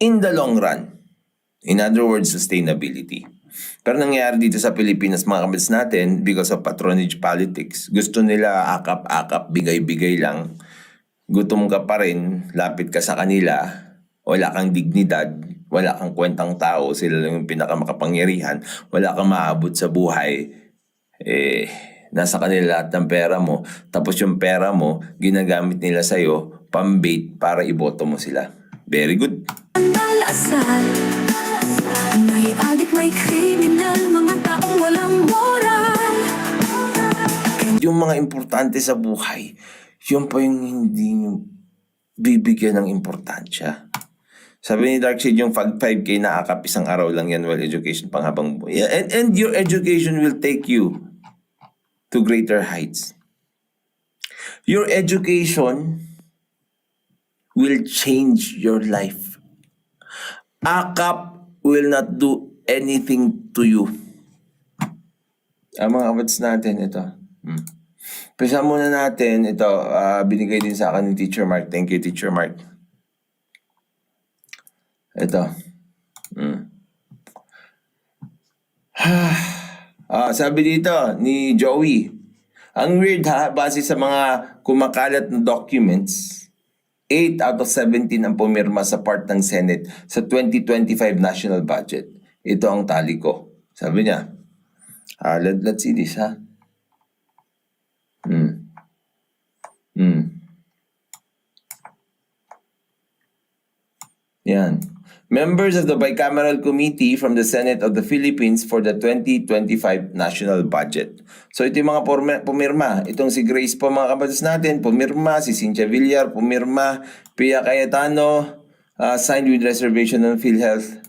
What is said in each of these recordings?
in the long run. In other words, sustainability. Pero nangyayari dito sa Pilipinas, mga kabits natin, because of patronage politics, gusto nila akap-akap, bigay-bigay lang. Gutom ka pa rin, lapit ka sa kanila, wala kang dignidad, wala kang kwentang tao, sila lang yung pinakamakapangyarihan, wala kang maabot sa buhay, eh, nasa kanila lahat ng pera mo. Tapos yung pera mo, ginagamit nila sa'yo, pambait para iboto mo sila. Very good. Malasal May adik, may kriminal Mga taong walang moral Yung mga importante sa buhay, yun pa yung hindi nyo bibigyan ng importansya. Sabi ni Darkseid, yung pag 5K na akap isang araw lang yan while education pang habang buhay. And, and your education will take you to greater heights. Your education will change your life. Akap will not do anything to you. Ang mga kabats natin, ito. Hmm. Pisa muna natin, ito, ah, binigay din sa akin ni Teacher Mark. Thank you, Teacher Mark. Ito. Hmm. ah, sabi dito ni Joey, ang weird ha, base sa mga kumakalat na documents, 8 out of 17 ang pumirma sa part ng Senate sa 2025 national budget. Ito ang tali ko. Sabi niya, ah, let, let's see this ha. Hmm. Hmm. Yan. Members of the Bicameral Committee from the Senate of the Philippines for the 2025 national budget. So ito yung mga pumirma. Itong si Grace po mga kabatas natin, pumirma. Si Cynthia Villar, pumirma. Pia Cayetano, uh, signed with reservation on PhilHealth.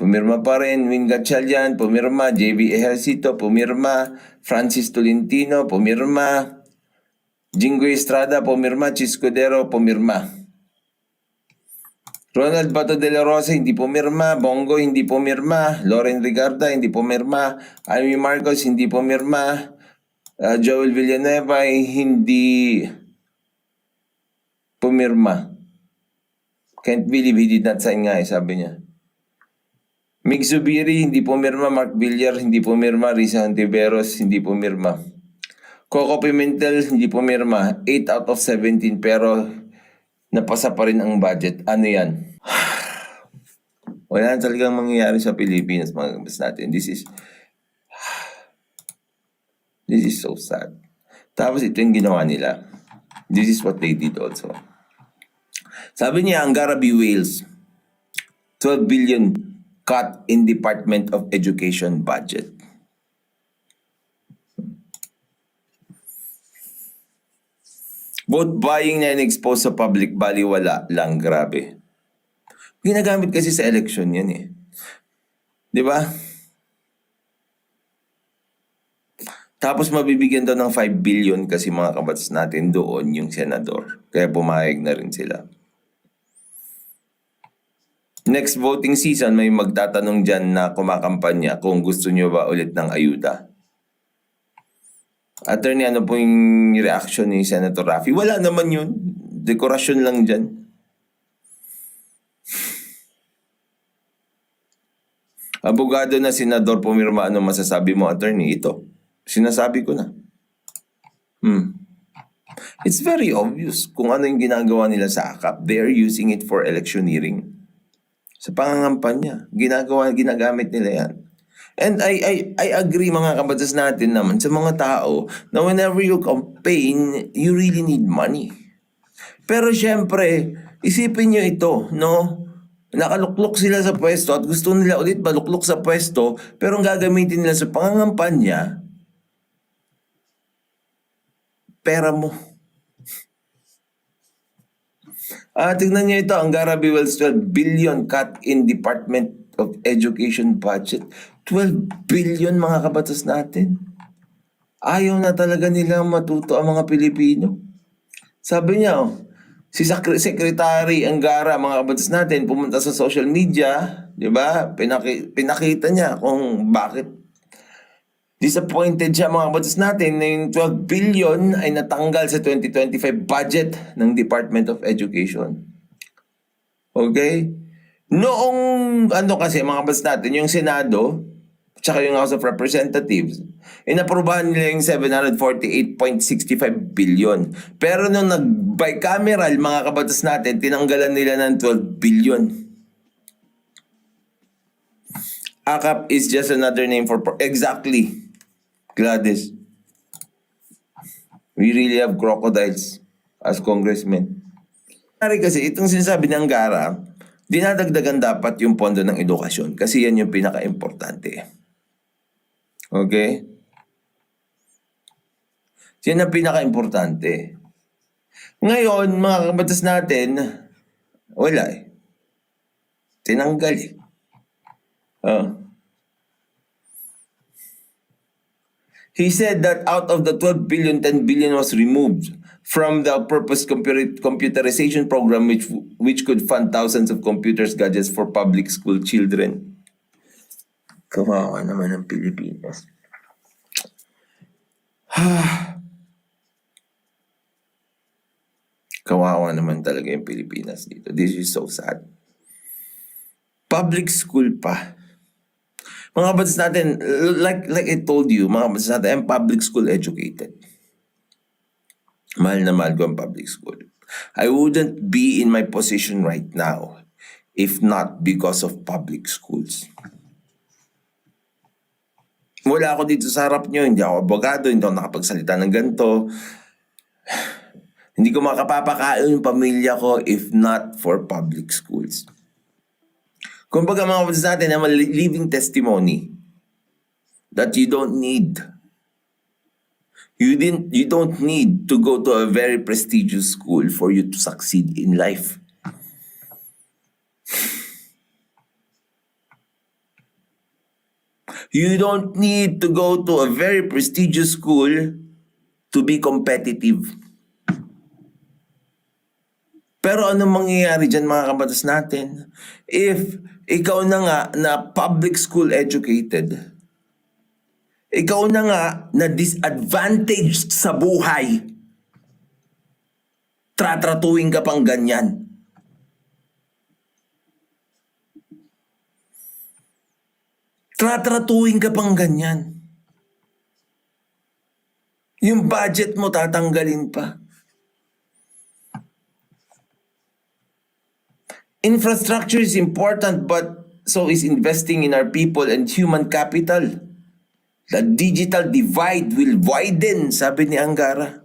Pumirma pa rin. Win Gatchalian, pumirma. JB Ejercito, pumirma. Francis Tolentino, pumirma. Jinggoy Estrada, pumirma. Chiscudero, pumirma. Ronald Bato de la Rosa, hindi pumirma. Bongo, hindi pumirma. Loren Rigarda, hindi pumirma. Amy Marcos, hindi pumirma. Uh, Joel Villanueva, hindi pumirma. Can't believe he did not sign nga eh, sabi niya. Mig Zubiri, hindi pumirma. Mark Villar, hindi pumirma. Risa Antiveros, hindi pumirma. Coco Pimentel, hindi pumirma. 8 out of 17 pero napasa pa rin ang budget. Ano yan? Wala na talagang mangyayari sa Pilipinas mga kabas natin. This is This is so sad. Tapos ito yung ginawa nila. This is what they did also. Sabi niya, ang Garabi Wales, 12 billion cut in Department of Education budget. Both buying and expose sa public baliwala lang, grabe. Ginagamit kasi sa election yan eh. Di ba? Tapos mabibigyan daw ng 5 billion kasi mga kabats natin doon yung senador. Kaya pumayag na rin sila. Next voting season, may magtatanong dyan na kumakampanya kung gusto nyo ba ulit ng ayuda. Attorney, ano po yung reaction ni Senator Raffy? Wala naman yun. Dekorasyon lang dyan. Abogado na senador pumirma, ano masasabi mo, attorney? Ito. Sinasabi ko na. Hmm. It's very obvious kung ano yung ginagawa nila sa AKAP. They are using it for electioneering. Sa pangangampanya. Ginagawa, ginagamit nila yan. And I, I, I agree mga kabatas natin naman sa mga tao na whenever you campaign, you really need money. Pero syempre, isipin nyo ito, no? Nakaluklok sila sa pwesto at gusto nila ulit maluklok sa pwesto pero ang gagamitin nila sa pangangampanya, pera mo. Ah, tingnan niyo ito, ang Garabi Wells 12 billion cut in Department of Education budget. 12 billion mga kabatas natin. Ayaw na talaga nilang matuto ang mga Pilipino. Sabi niya, oh, si Secre- Secretary Angara, mga kabatas natin, pumunta sa social media, di ba? Pinaki- pinakita niya kung bakit disappointed siya mga kabatas natin na yung 12 billion ay natanggal sa 2025 budget ng Department of Education. Okay? Noong ano kasi mga bas natin, yung Senado, tsaka yung House of Representatives, inaprobahan nila yung 748.65 billion. Pero nung nag-bicameral, mga kabatas natin, tinanggalan nila ng 12 billion. AKAP is just another name for... Exactly. Gladys. We really have crocodiles as congressmen. Kasi itong sinasabi ng Gara, dinadagdagan dapat yung pondo ng edukasyon kasi yan yung pinaka-importante. Okay? Yan ang pinaka-importante. Ngayon, mga kabatas natin, wala eh. Tinanggal eh. Oh. He said that out of the 12 billion, 10 billion was removed from the purpose computer- computerization program which which could fund thousands of computers gadgets for public school children. Kawawa naman ang Pilipinas. Kawawa naman talaga yung Pilipinas dito. This is so sad. Public school pa. Mga kapatid natin, like, like I told you, mga kapatid natin, I'm public school educated. Mahal na mahal ko ang public school. I wouldn't be in my position right now if not because of public schools. Wala ako dito sa harap nyo, hindi ako abogado, hindi ako nakapagsalita ng ganito. Hindi ko makapapakain yung pamilya ko if not for public schools. Kumbaga mga kapatid natin, I'm a li- living testimony that you don't need you didn't you don't need to go to a very prestigious school for you to succeed in life. You don't need to go to a very prestigious school to be competitive. Pero anong mangyayari dyan mga kabatas natin? If ikaw na nga na public school educated, ikaw na nga na disadvantaged sa buhay, tratratuin ka pang ganyan. Tratratuin ka pang ganyan. Yung budget mo tatanggalin pa. Infrastructure is important, but so is investing in our people and human capital. The digital divide will widen, sabi ni Angara.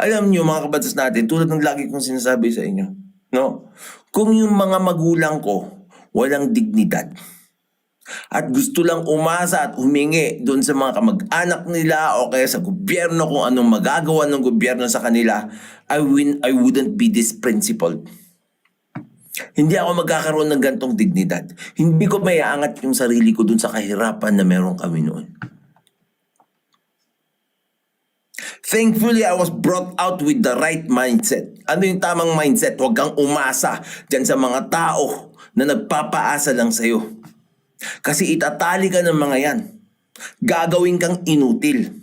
Alam niyo mga kabatas natin, tulad ng lagi kong sinasabi sa inyo, no? Kung yung mga magulang ko walang dignidad, at gusto lang umasa at humingi doon sa mga kamag-anak nila o kaya sa gobyerno kung anong magagawa ng gobyerno sa kanila, I, win, I wouldn't be this principled. Hindi ako magkakaroon ng gantong dignidad. Hindi ko may aangat yung sarili ko doon sa kahirapan na meron kami noon. Thankfully, I was brought out with the right mindset. Ano yung tamang mindset? Huwag kang umasa dyan sa mga tao na nagpapaasa lang sa'yo. Kasi itatali ka ng mga yan. Gagawin kang inutil.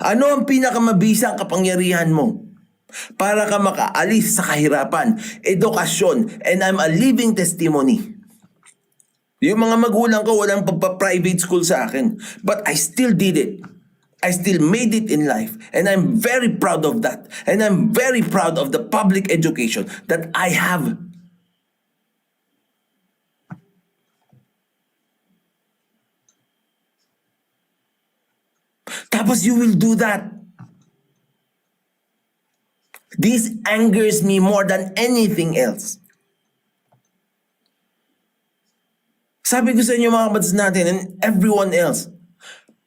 Ano ang pinakamabisang kapangyarihan mo? Para ka makaalis sa kahirapan, edukasyon, and I'm a living testimony. Yung mga magulang ko walang pagpa-private school sa akin. But I still did it. I still made it in life. And I'm very proud of that. And I'm very proud of the public education that I have. Tapos you will do that. This angers me more than anything else. Sabi ko sa inyo mga kapatid natin and everyone else,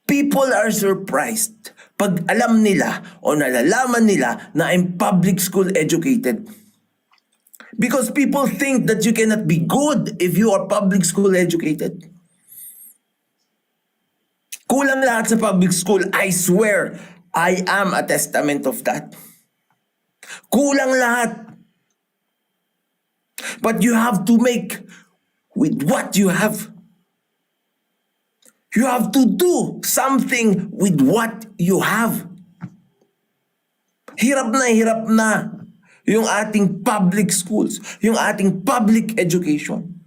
people are surprised pag alam nila o nalalaman nila na I'm public school educated. Because people think that you cannot be good if you are public school educated. Kulang lahat sa public school. I swear, I am a testament of that. Kulang lahat. But you have to make with what you have. You have to do something with what you have. Hirap na hirap na yung ating public schools, yung ating public education,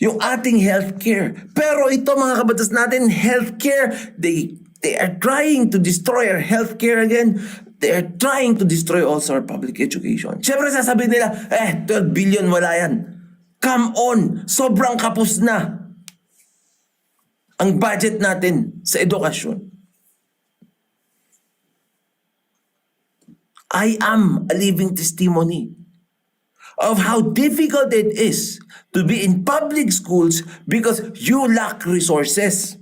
yung ating healthcare. Pero ito mga kabatas natin, healthcare, they, they are trying to destroy our healthcare again. They are trying to destroy also our public education. Siyempre sasabihin nila, eh, 12 billion wala yan. Come on, sobrang kapos na ang budget natin sa edukasyon. I am a living testimony of how difficult it is to be in public schools because you lack resources.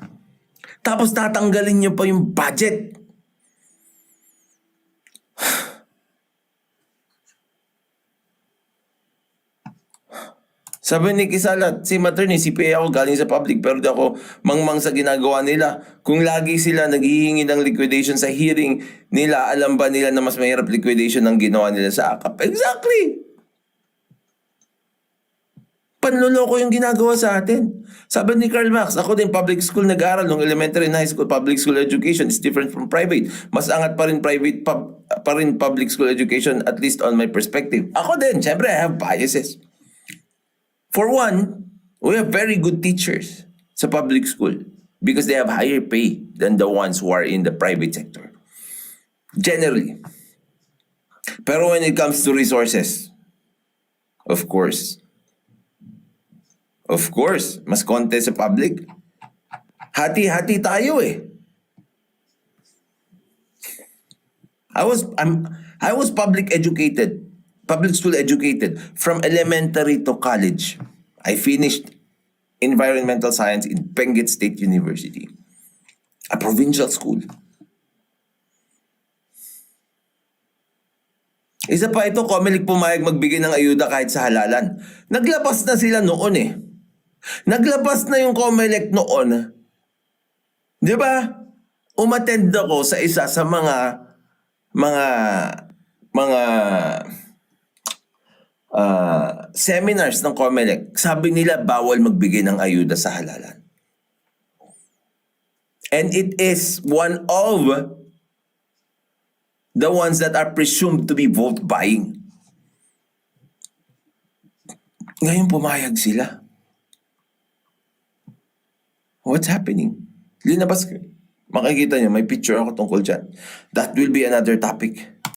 Tapos tatanggalin niyo pa yung budget. Sabi ni Kisalat, si maternity, si PA ako galing sa public pero di ako mangmang sa ginagawa nila. Kung lagi sila naghihingi ng liquidation sa hearing nila, alam ba nila na mas mahirap liquidation ng ginawa nila sa AKAP? Exactly! Panloloko yung ginagawa sa atin. Sabi ni Karl Marx, ako din public school nag-aaral nung elementary and high school. Public school education is different from private. Mas angat pa rin private pub, pa rin public school education at least on my perspective. Ako din, syempre I have biases. For one, we have very good teachers sa public school because they have higher pay than the ones who are in the private sector. Generally. Pero when it comes to resources, of course, of course, mas konti sa public. Hati-hati tayo eh. I was I'm I was public educated, public school educated from elementary to college. I finished environmental science in Benguet State University, a provincial school. Isa pa ito, Comelec pumayag magbigay ng ayuda kahit sa halalan. Naglabas na sila noon eh. Naglabas na yung Comelec noon. Di ba? Umattend ako sa isa sa mga mga mga ah, seminars ng Comelec. Sabi nila bawal magbigay ng ayuda sa halalan. And it is one of the ones that are presumed to be vote buying. Ngayon pumayag sila. What's happening? Linabas ka. Makikita niyo, may picture ako tungkol dyan. That will be another topic.